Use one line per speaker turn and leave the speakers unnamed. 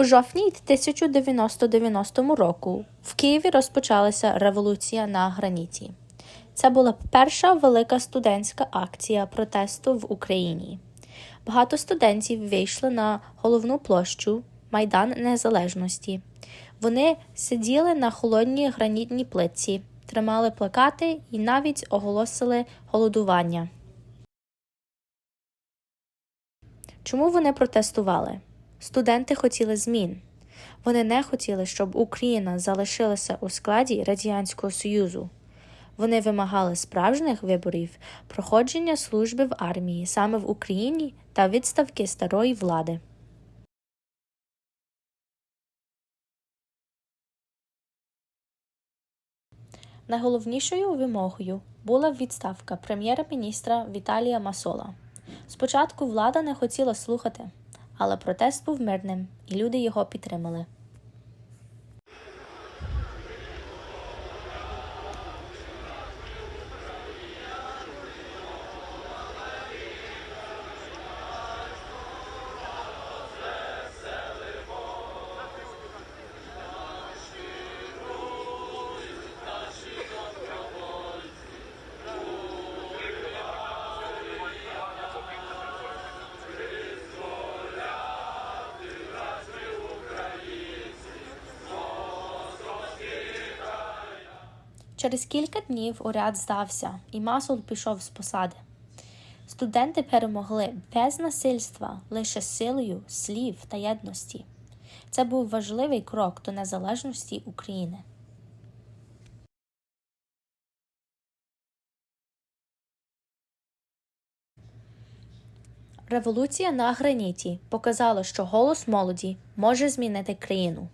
У жовтні 1990 року в Києві розпочалася революція на граніті. Це була перша велика студентська акція протесту в Україні. Багато студентів вийшли на головну площу Майдан Незалежності. Вони сиділи на холодній гранітній плитці, тримали плакати і навіть оголосили голодування. Чому вони протестували? Студенти хотіли змін. Вони не хотіли, щоб Україна залишилася у складі Радянського Союзу. Вони вимагали справжніх виборів, проходження служби в армії саме в Україні та відставки старої влади. Найголовнішою вимогою була відставка прем'єра-міністра Віталія Масола. Спочатку влада не хотіла слухати, але протест був мирним, і люди його підтримали. Через кілька днів уряд здався, і Масол пішов з посади. Студенти перемогли без насильства, лише силою слів та єдності. Це був важливий крок до незалежності України. Революція на граніті показала, що голос молоді може змінити країну.